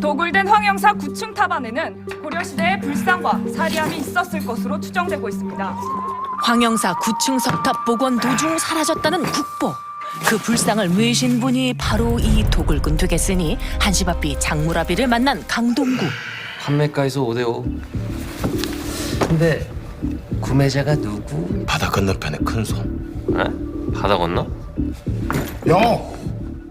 도굴된 황영사 9층 타반에는 고려시대의 불상과 사리함이 있었을 것으로 추정되고 있습니다. 황영사 9층 석탑 복원 도중 사라졌다는 국보. 그 불상을 외신 분이 바로 이 도굴꾼 되겠으니 한시 바삐 장무라비를 만난 강동구. 판매가에서 5대5 근데 구매자가 누구? 바다 건너편의 큰 손. 에? 바다 건너? 영.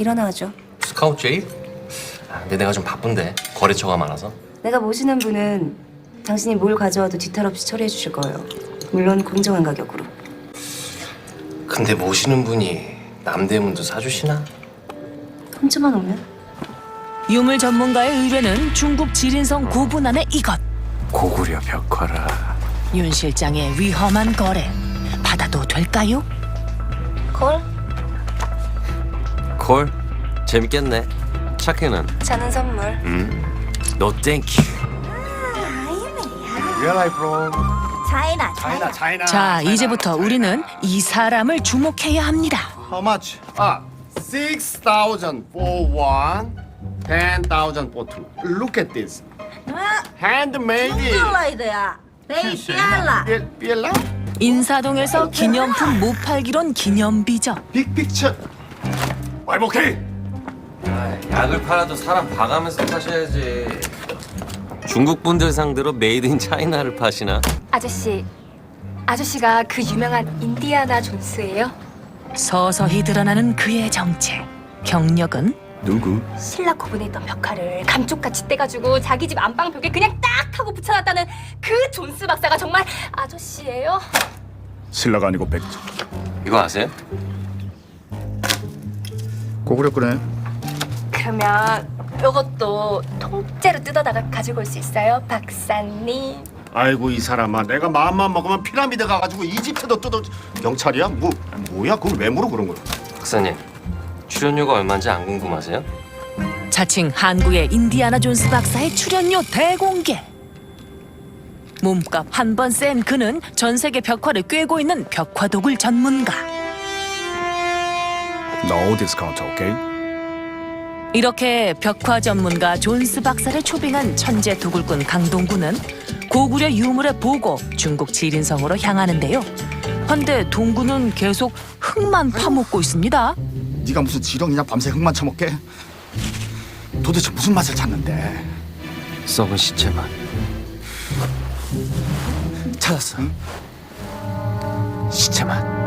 일어나죠. 스카우트 제이? 아, 근데 내가 좀 바쁜데 거래처가 많아서 내가 모시는 분은 당신이 뭘 가져와도 뒤탈 없이 처리해 주실 거예요. 물론 공정한 가격으로. 근데 모시는 분이 남대문도 사주시나? 훔쳐만 오면? 유물 전문가의 의뢰는 중국 지린성 고분 안에 이것. 고구려 벽화라. 윤 실장의 위험한 거래 받아도 될까요? 콜? 콜? 재밌겠네. 차크는? 자는 선물. 너 땡큐. 차이나. China, China. 자, 이제부터 우리는 이 사람을 주목해야 합니다. How much? Ah, six thousand for one, ten thousand for two. Look at this. Handmade. 야 Biella? 인사동에서 기념품 못 팔기론 기념비죠. I'm okay. 약을 팔아도 사람 봐가면서 파셔야지. 중국 분들 상대로 메이드 인 차이나를 파시나? 아저씨, 아저씨가 그 유명한 인디아나 존스예요? 서서히 드러나는 그의 정체. 경력은 누구? 신라 고분에 있던 벽화를 감쪽같이 떼가지고 자기 집 안방 벽에 그냥 딱 하고 붙여놨다는 그 존스 박사가 정말 아저씨예요? 신라가 아니고 백조. 이거 아세요? 고구려 끄네. 그러면 이것도 통째로 뜯어다가 가지고 올 수 있어요, 박사님? 아이고 이 사람아, 내가 마음만 먹으면 피라미드 가가지고 이집트도 뜯어. 경찰이야? 뭐 뭐야? 그걸 왜 물어 그런 거? 박사님 출연료가 얼마인지 안 궁금하세요? 자칭 한국의 인디아나 존스 박사의 출연료 대공개. 몸값 한 번 센 그는 전 세계 벽화를 꿰고 있는 벽화도굴 전문가. No discount, okay? 이렇게 벽화 전문가 존스 박사를 초빙한 천재 도굴꾼 강동구는 고구려 유물의 보고 중국 지린성으로 향하는데요. 헌데 동구는 계속 흙만 파먹고 있습니다. 네가 무슨 지렁이냐 밤새 흙만 처먹게? 도대체 무슨 맛을 찾는데? 썩은 시체만 찾았어. 시체만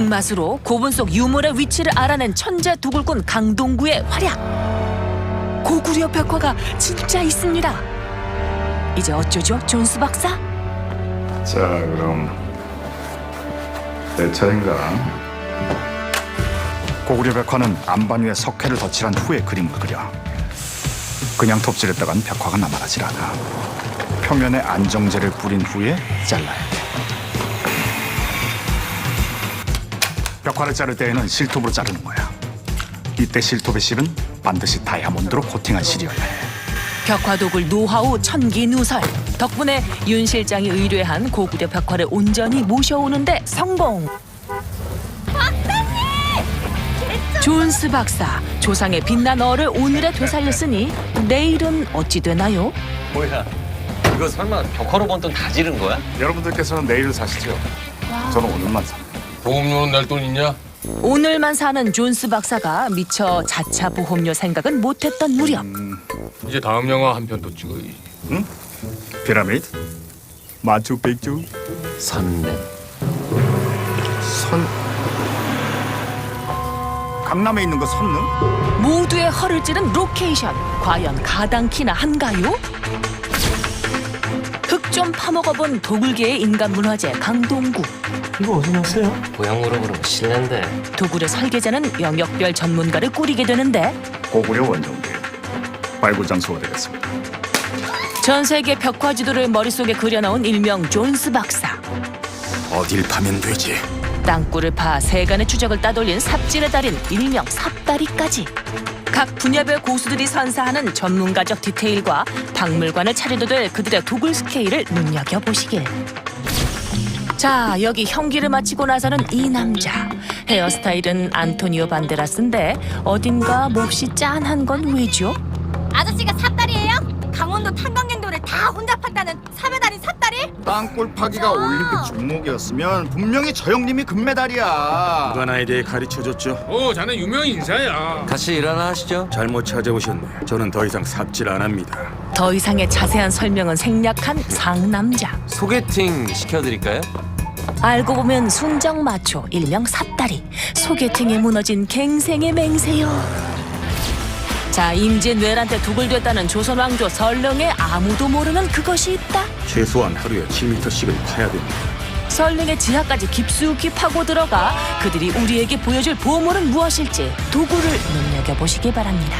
흙맛으로 고분 속 유물의 위치를 알아낸 천재 도굴꾼 강동구의 활약. 고구려 벽화가 진짜 있습니다. 이제 어쩌죠, 존스 박사? 자, 그럼 내 차례인가? 고구려 백화는 안반 위에 석회를 덧칠한 후에 그림을 그려. 그냥 톱질했다간 벽화가 남아나질 않아. 표면에 안정제를 뿌린 후에 잘라야 돼. 벽화를 자를 때에는 실톱으로 자르는 거야. 이때 실톱의 실은 반드시 다이아몬드로 코팅한 실이어야 해. 벽화 도굴 노하우 천기누설 덕분에 윤 실장이 의뢰한 고구려 벽화를 온전히 모셔오는데 성공. 존스 박사 조상의 빛난 어를 오늘에 되살렸으니 내일은 어찌 되나요? 뭐야 이거 설마 벽화로 번돈 다 지른 거야? 여러분들께서는 내일을 사시죠. 저는 오늘만 삽니다. 보험료는 낼 돈 있냐? 오늘만 사는 존스 박사가 미처 자차 보험료 생각은 못했던 무렵 이제 다음 영화 한 편 더 찍어야지. 피라미드, 마추픽추, 선냄 선. 강남에 있는 거 선릉? 모두의 허를 찌른 로케이션 과연 가당키나 한가요? 흙좀 파먹어본 도굴계의 인간 문화재 강동구 고향으로 부르면 실례인데 도굴의 설계자는 영역별 전문가를 꾸리게 되는데 고구려 원정대 발굴장소가 되겠습니다. 전 세계 벽화 지도를 머릿속에 그려놓은 일명 존스 박사. 어딜 파면 되지? 땅굴을 파 세간의 추적을 따돌린 삽질의 달인 일명 삽다리까지 각 분야별 고수들이 선사하는 전문가적 디테일과 박물관을 차려도 될 그들의 도굴 스케일을 눈여겨보시길 자 여기 형기를 마치고 나서는 이 남자 헤어스타일은 안토니오 반데라스인데 어딘가 몹시 짠한 건 왜죠? 아저씨가 삽다리예요? 강원도 탄광갱도를 다 혼자 땅굴 파기가 올림픽 종목이었으면 분명히 저 형님이 금메달이야. 누가 나에 대해 가르쳐줬죠? 오, 자네 유명 인사야. 같이 일하나 하시죠? 잘못 찾아오셨네. 저는 더 이상 삽질 안 합니다. 더 이상의 자세한 설명은 생략한 상남자 소개팅 시켜드릴까요? 알고 보면 순정마초 일명 삽다리 소개팅에 무너진 갱생의 맹세요 자 임진왜란때 도굴됐다는 조선 왕조 설릉에 아무도 모르는 그것이 있다 최소한 하루에 7m씩은 파야 됩니다. 설릉의 지하까지 깊숙이 파고 들어가 그들이 우리에게 보여줄 보물은 무엇일지 도구를 눈여겨보시기 바랍니다